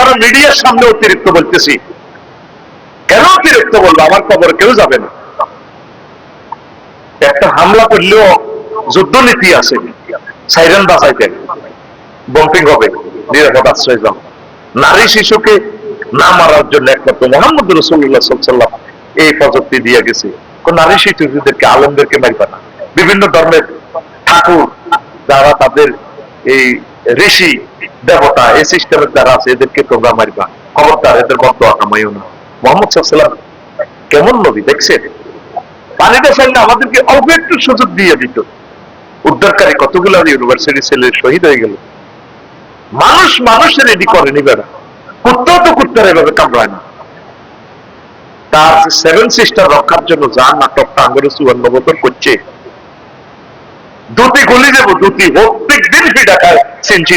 আবারও মিডিয়ার সামনে অতিরিক্ত বলতেছি। কেন অতিরিক্ত বলব? আমার খবর কেউ যাবে না। একটা হামলা করলেও যুদ্ধনীতি আছে। সাইরেন বাঁচাইতে। বম্পিং হবে। নিরাপদ আশ্রয় যাও। নারী শিশুকে না মারার জন্য একমাত্র মোহাম্মদ রসুল্লাহ এই প্রযুক্তি দিয়ে গেছে। নারী শিশুদেরকে, আলমদেরকে মারিবা না। বিভিন্ন ধর্মের ঠাকুর, যারা তাদের এই ঋষি দেবতা, এই সিস্টেমের দ্বারা আছে, এদেরকে তোমরা মারিবা। খবরদার, এদের বদ্ধ আকামাইও না। মোহাম্মদ সাল্লাম কেমন নবী, দেখছেন? পানিটা চাইলে আমাদেরকে অল্প একটু সুযোগ দিয়ে দিত। উদ্ধারকারী কতগুলো ইউনিভার্সিটি ছেলে শহীদ হয়ে গেল। মানুষ মানুষের এডি করেনি বেড়া কুত্তাও তো কুত্তার এভাবে কামড়ায় না। তার সেভেন সিস্টার রক্ষার জন্য যা নাটকটা আঙ্গুরে চুয়ান্ন বছর করছে। দুটি গলি দেবো, দুটি। প্রত্যেক দিন ফিটা খায় সেঞ্চি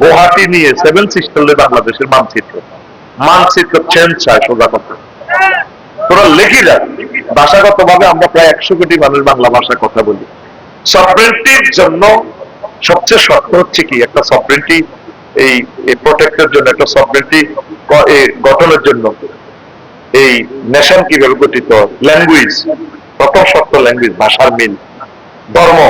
গুয়াহাটি নিয়ে সেভেন সিস্টার বাংলাদেশের মানচিত্র। মানচিত্র চেঞ্জ চায় সোজা কথা। তোরা লেখি যা। ভাষাগত ভাবে আমরা প্রায় একশো কোটি মানুষ বাংলা ভাষায় কথা বলি। সফরেন্টির জন্য সবচেয়ে শক্ত হচ্ছে কি? একটা সফরেন্টি এই প্রোটেক্টের জন্য, একটা সফরেন্টি গঠনের জন্য। এই নেশন কীভাবে গঠিত? ল্যাঙ্গুয়েজ প্রথম শক্ত ল্যাঙ্গুয়েজ ভাষার মিল ধর্ম।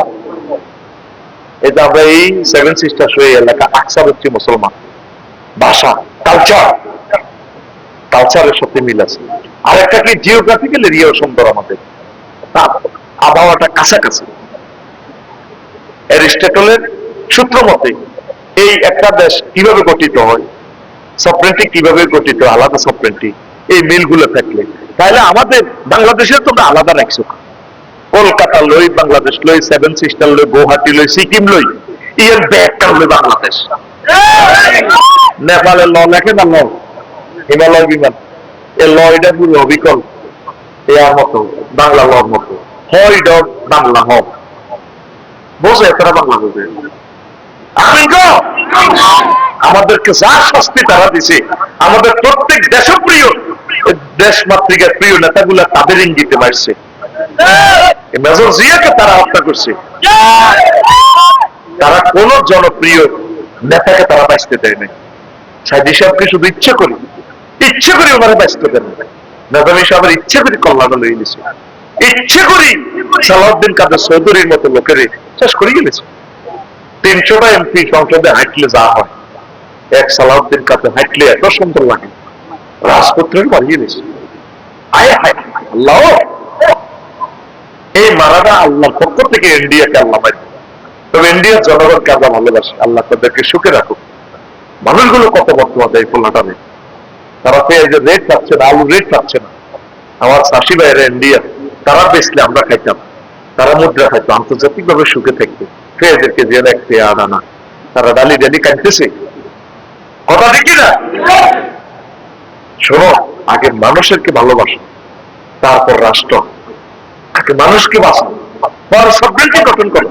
এটা আমরা এই সেভেন সিস্টার হয়ে এলাকা আকসার হচ্ছে মুসলমান ভাষা কালচার কালচারের সাথে মিল আছে। আর একটা কি? জিওগ্রাফিক্যাল এরিয়াও সুন্দর আমাদের। আবহাওয়াটা কাছাকাছি। অ্যারিস্টটলের সূত্র মতে এই একটা দেশ কীভাবে গঠিত হয়? সফরেন্টি কীভাবে গঠিত? আলাদা সফরেন্টি এই মিলগুলো থাকলে। তাহলে আমাদের বাংলাদেশের তোমরা আলাদা রাখছো। কলকাতা লই, বাংলাদেশ লই সেভেন সিস্টার লই গুয়াহাটি লই সিকিম লই, ইয়ের ব্যাগটা লই বাংলাদেশ। নেপালের ল লেখে না ল? হিমালয় বিমান। এ ল এটা পুরো অবিকল। এর মতো, বাংলা লর মতো। হয় এটা বাংলা হ। বোঝে তারা বাংলা বোঝে। আমাদেরকে যা শাস্তি তারা দিছে, আমাদের প্রত্যেক দেশপ্রিয় দেশ মাতৃকার প্রিয় নেতাগুলা তাদের ইঙ্গিতে মারছে। মেজর জিয়াকে তারা হত্যা করছে। তারা কোন জনপ্রিয় নেতাকে তারা বাঁচতে দেয় নাই। সাইদি সাহেবকে শুধু ইচ্ছে করি ইচ্ছে করি ওনারা বাঁচতে দেন নেতামি সাহেবের ইচ্ছে করি কল্যাণ লই নিছে। ইচ্ছে করি সালাউদ্দিন কাদের চৌধুরীর মতো লোকের শেষ করে গেলেছে। তিনশোটা এমপি সংসদে হাঁটলে যা হয়। এক সালাউদ্দিন কাদের হাঁটলে এত সুন্দর লাগে। রাজপুত্রের বাড়িয়ে দিয়েছে আয় হায়, আল্লাহ! এই মারাটা আল্লাহর পক্ষ থেকে ইন্ডিয়াকে আল্লাহ মারি তবে ইন্ডিয়ার জনগণকে আল্লাহ ভালোবাসে, আল্লাহ তাদেরকে সুখে রাখুক। মানুষগুলো কত বর্তমান এই পোলাটা নেই তারা পেঁয়াজের রেট পাচ্ছে না, আলুর রেট পাচ্ছে না। আমার শাশি ভাইয়েরা ইন্ডিয়া তারা বেচলে আমরা খাইতাম। তারা মুদ্রা খাইতো আন্তর্জাতিক ভাবে সুখে থাকতো। পেঁয়াজের কেজি এক আর আনা তারা ডালি ডালি কাটতেছে। কথা দেখি না শোনো, আগে মানুষেরকে ভালোবাসো, তারপর রাষ্ট্র। আগে মানুষকে বাঁচাও। পরে সবগুলোকে গঠন করো।